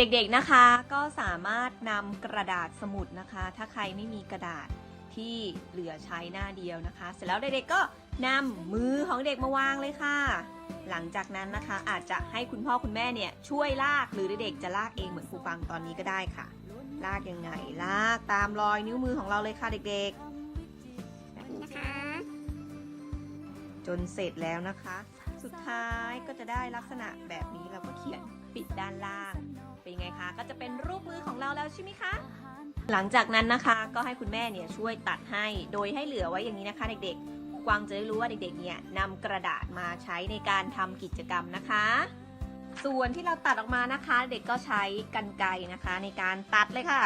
เด็กๆนะคะก็สามารถนำกระดาษสมุดนะคะ ถ้าใครไม่มีกระดาษที่เหลือใช้หน้าเดียวนะคะ เสร็จแล้วเด็กๆก็นำมือของเด็กมาวางเลยค่ะ หลังจากนั้นนะคะอาจจะให้คุณพ่อคุณแม่เนี่ยช่วยลากหรือเด็กๆจะลากเองเหมือนครูฟังตอนนี้ก็ได้ค่ะ ลากยังไงลากตามรอยนิ้วมือของเราเลยค่ะเด็กๆแบบนี้นะคะ จนเสร็จแล้วนะคะ สุดท้ายก็จะได้ลักษณะแบบนี้เราก็เขียนปิดด้านล่าง เป็นไงคะ ก็จะเป็นรูปมือของเราแล้วใช่ไหมคะ หลังจากนั้นนะคะก็ให้คุณแม่เนี่ยช่วยตัดให้โดยให้เหลือไว้อย่างนี้นะคะ เด็กๆ กวางจะได้รู้ว่าเด็กๆ เนี่ยนำกระดาษมาใช้ในการทำกิจกรรมนะคะ ส่วนที่เราตัดออกมานะคะ เด็กก็ใช้กันไกรนะคะ ในการตัดเลยค่ะ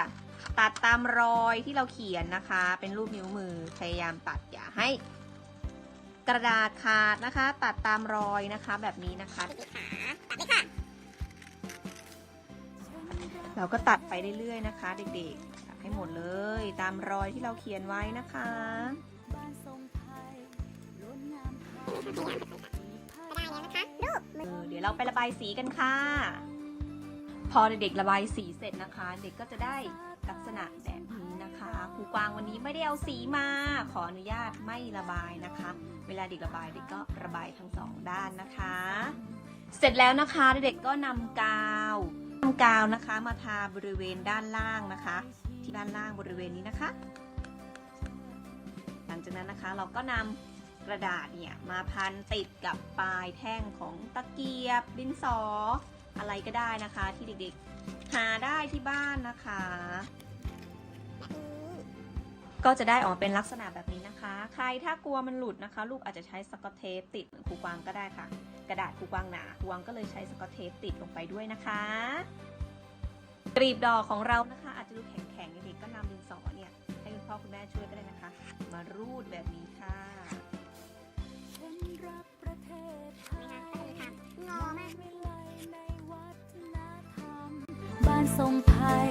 ตัดตามรอยที่เราเขียนนะคะ เป็นรูปนิ้วมือพยายามตัดอย่าให้กระดาษขาดนะคะ ตัดตามรอยนะคะแบบนี้นะคะขาตัดเลยค่ะ เราก็ตัดไปเรื่อยๆนะคะ เด็กๆ ตัดให้หมดเลย ตามรอยที่เราเขียนไว้นะคะก็ได้แล้วนะคะรูปเออเดี๋ยวเราไประบายสีกันค่ะ พอเด็กๆระบายสีเสร็จนะคะ เด็กก็จะได้ลักษณะแบบนี้นะคะครูกวางวันนี้ไม่ได้เอาสีมา ขออนุญาตไม่ระบายนะคะ เวลาเด็กระบายเด็กก็ระบายทั้งสองด้านนะคะ เสร็จแล้วนะคะเด็กๆก็นำกาวนำกาวนะคะมาทาบริเวณด้านล่างนะคะ ที่ด้านล่างบริเวณนี้นะคะ หลังจากนั้นนะคะเราก็นำกระดาษเนี่ยมาพันติดกับปลายแท่งของตะเกียบดินสอ อะไรก็ได้นะคะ ที่เด็กๆหาได้ที่บ้านนะคะ ก็จะได้ออกเป็นลักษณะแบบนี้นะคะ ใครถ้ากลัวมันหลุดนะคะ ลูกอาจจะใช้สกอตเทปติดเหมือนครูกวางก็ได้ค่ะ กระดาษครูกวางหนาครูกวางก็เลยใช้สกอตเทปติดลงไปด้วยนะคะกรีบดอกของเรานะคะ อาจจะดูแข็งๆเด็กๆก็นำดินสอเนี่ยให้คุณพ่อคุณแม่ช่วยก็ได้นะคะ มารูดแบบนี้ค่ะนี่ค่ะก็จะมีคำงอมากบ้านทรงไทย